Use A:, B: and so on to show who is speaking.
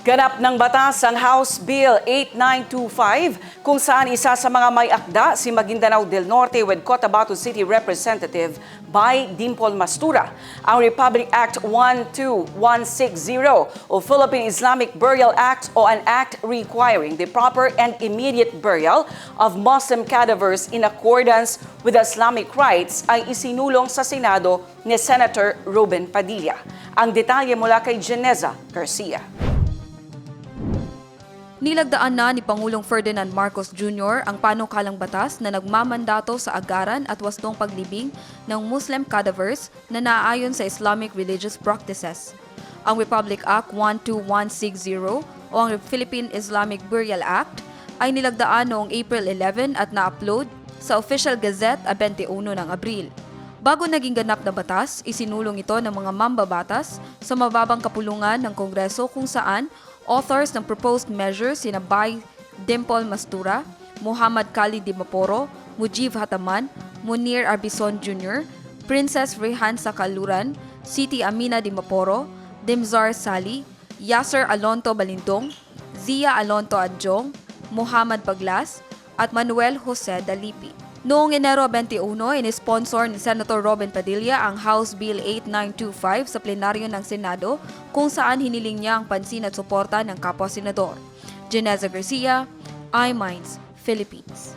A: Ganap ng batas ang House Bill 8925 kung saan isa sa mga may akda si Maguindanao del Norte with Cotabato City Representative by Dimpol Mastura. Ang Republic Act 12160 o Philippine Islamic Burial Act o an act requiring the proper and immediate burial of Muslim cadavers in accordance with Islamic rites ay isinulong sa Senado ni Senator Ruben Padilla. Ang detalye mula kay Geneza Garcia.
B: Nilagdaan na ni Pangulong Ferdinand Marcos Jr. ang panukalang batas na nagmamandato sa agaran at wastong paglibing ng Muslim cadavers na naaayon sa Islamic religious practices. Ang Republic Act 12160 o ang Philippine Islamic Burial Act ay nilagdaan noong April 11 at na-upload sa Official Gazette a 21 ng Abril. Bago naging ganap na batas, isinulong ito ng mga mambabatas sa mababang kapulungan ng Kongreso kung saan authors ng proposed measures sina Bay Dimpol Mastura, Muhammad Khalid Dimaporo, Mujib Hataman, Munir Arbison Jr., Princess Rehan Sakaluran, Siti Amina Dimaporo, Dimzar Sali, Yasser Alonto Balintong, Zia Alonto Adjong, Muhammad Paglas, at Manuel Jose Dalipi. Noong Enero 21, inisponsor ni Senator Robin Padilla ang House Bill 8925 sa plenaryo ng Senado kung saan hiniling niya ang pansin at suporta ng kapwa senador. Geneza Garcia, iMinds, Philippines.